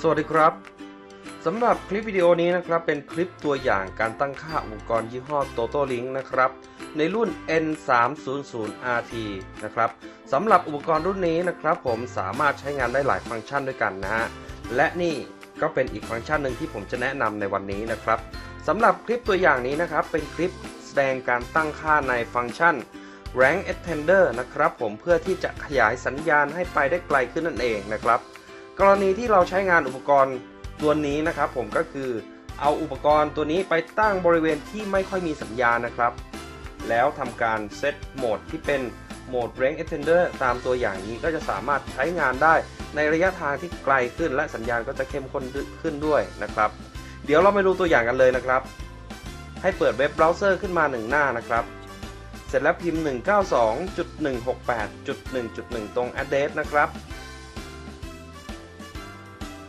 สวัสดีครับสำหรับคลิปวิดีโอนี้นะครับเป็นคลิปตัวอย่างการตั้งค่าอุปกรณ์ยี่ห้อ Toto Link นะครับในรุ่น N300RT นะครับสำหรับอุปกรณ์รุ่นนี้นะครับผมสามารถใช้งานได้หลายฟังก์ชันด้วยกันนะฮะและนี่ก็เป็นอีกฟังก์ชันหนึ่งที่ผมจะแนะนำในวันนี้นะครับสำหรับคลิปตัวอย่างนี้นะครับเป็นคลิปแสดงการตั้งค่าในฟังก์ชัน Rank Extender นะครับผมเพื่อที่จะขยายสัญญาณให้ไปได้ไกลขึ้นนั่นเองนะครับ กรณีที่เราใช้งานอุปกรณ์ตัวนี้นะครับ ผมก็คือเอาอุปกรณ์ตัวนี้ไปตั้งบริเวณที่ไม่ค่อยมีสัญญาณนะครับ แล้วทำการเซตโหมดที่เป็นโหมด Range Extender ตามตัวอย่างนี้ก็จะสามารถใช้งานได้ในระยะทางที่ไกลขึ้น และสัญญาณก็จะเข้มข้นขึ้นด้วยนะครับ เดี๋ยวเรามาดูตัวอย่างกันเลยนะครับ ให้เปิดเว็บเบราว์เซอร์ขึ้นมา 1 หน้านะครับ เสร็จแล้วพิมพ์ 192.168.1.1 ตรง address นะครับ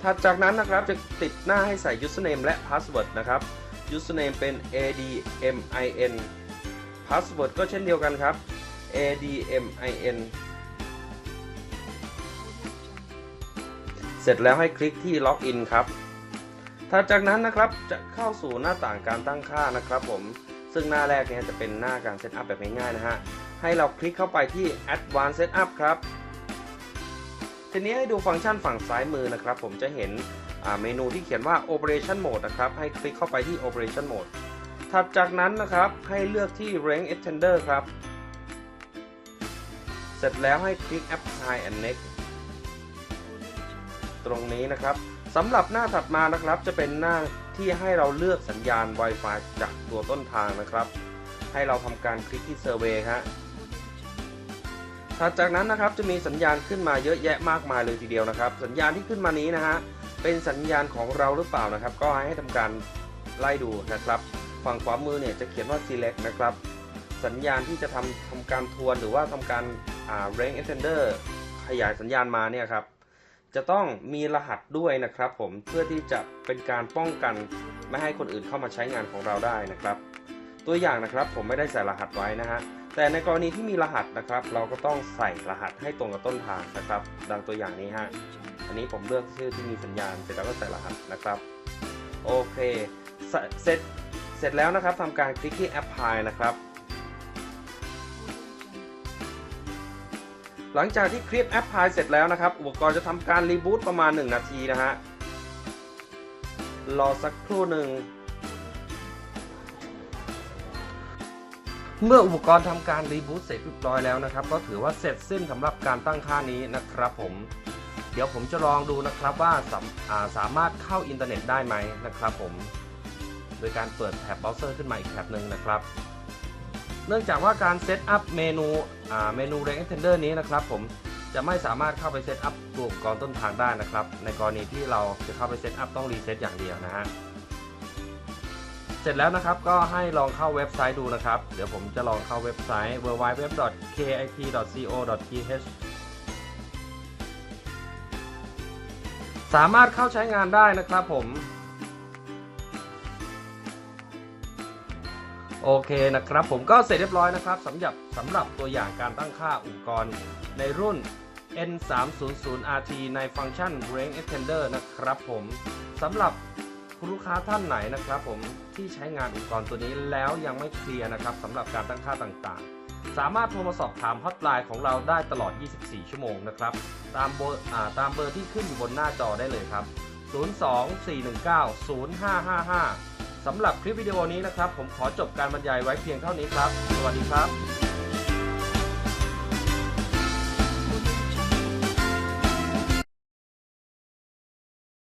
ถัดจากนั้นนะครับจะติดหน้าให้ใส่ username และ password นะครับ username เป็น admin password ก็เช่นเดียวกันครับ admin เสร็จแล้วให้คลิกที่ login ครับถัดจากนั้นนะครับจะเข้าสู่หน้าต่างการตั้งค่านะครับผม ซึ่งหน้าแรกเนี่ยจะเป็นหน้าการเซตอัพแบบง่ายๆนะฮะ ให้เราคลิกเข้าไปที่ Advanced Setup ครับ ทีนี้ให้ดูฟังก์ชันฝั่งซ้ายมือนะครับ ผมจะเห็นเมนูที่เขียนว่า Operation Mode นะครับ ให้คลิกเข้าไปที่ Operation Mode ถัดจากนั้นนะครับให้เลือกที่ Rank Extender ครับ เสร็จแล้วให้คลิก Apply and Next ตรงนี้นะครับสำหรับหน้าถัดมานะครับจะเป็นหน้าที่ให้เราเลือกสัญญาณ Wi-Fi จากตัวต้นทางนะครับ ให้เราทำการคลิกที่ Survey ฮะ ถัดจากนั้นนะครับจะมีสัญญาณขึ้นมาเยอะแยะมากมายเลยทีเดียวนะครับ สัญญาณที่ขึ้นมานี้นะฮะเป็นสัญญาณของเราหรือเปล่านะครับ ก็ให้ทำการไล่ดูนะครับฝั่งขวามือเนี่ยจะเขียนว่า select นะครับ สัญญาณที่จะทำทำการทวนหรือว่าทำการอ่า range extender ขยายสัญญาณมาเนี่ยครับ จะต้องมีรหัสด้วยนะครับผม เพื่อที่จะเป็นการป้องกันไม่ให้คนอื่นเข้ามาใช้งานของเราได้นะครับ ตัวอย่างนะครับผมไม่ได้ใส่รหัสไว้นะฮะ แต่ในกรณีที่มีรหัสนะครับ เราก็ต้องใส่รหัสให้ตรงกับต้นทางนะครับ ดังตัวอย่างนี้ฮะอันนี้ผมเลือกชื่อที่มีสัญญาณเสร็จแล้วก็ใส่รหัสนะครับโอเคเสร็จเสร็จแล้วนะครับทำการคลิกที่ Apply นะครับ หลังจากที่คลิปแอปพลายเสร็จแล้วนะครับ อุปกรณ์จะทำการรีบูตประมาณ 1 นาทีนะฮะรอสักครู่หนึ่ง เมื่ออุปกรณ์ทำการรีบูตเสร็จเรียบร้อยแล้วนะครับ ก็ถือว่าเสร็จสิ้นสำหรับการตั้งค่านี้นะครับผม เดี๋ยวผมจะลองดูนะครับว่าสาาสามารถเข้าอินเทอร์เน็ตได้ไหมนะครับผม โดยการเปิดแท็บเบราว์เซอร์ขึ้นมาอีกแท็บหนึ่งนะครับ เนื่องจากว่าการเซตอัพเมนูเมนู Rank Extender นี้นะครับผมจะไม่สามารถเข้าไปเซตอัพตัวอุปกรณ์ต้นทางได้นะครับ ในกรณีที่เราจะเข้าไปเซตอัพต้องรีเซ็ตอย่างเดียวนะฮะ ร็จแล้วนะครับก็ให้ลองเข้าเว็บไซต์ดูนะครับ เดี๋ยวผมจะลองเข้าเว็บไซต์ www.kit.co.th สามารถเข้าใช้งานได้นะครับผม โอเคนะครับผมก็เสร็จเรียบร้อยนะครับสำหรับสำหรับตัวอย่างการตั้งค่าอุปกรณ์ในรุ่น N300RT ในฟังก์ชัน Range Extender นะครับผมสำหรับ คุณลูกค้าท่านไหนนะครับผมที่ใช้งานอุปกรณ์ตัวนี้แล้วยังไม่เคลียร์นะครับสำหรับการตั้งค่าต่างๆ สามารถโทรมาสอบถามฮอตไลน์ของเราได้ตลอด 24 ชั่วโมงนะครับตามเบอร์ตามเบอร์ที่ขึ้นอยู่บนหน้าจอได้เลยครับ 024190555 สำหรับคลิปวิดีโอนี้นะครับ ผมขอจบการบรรยายไว้เพียงเท่านี้ครับ สวัสดีครับ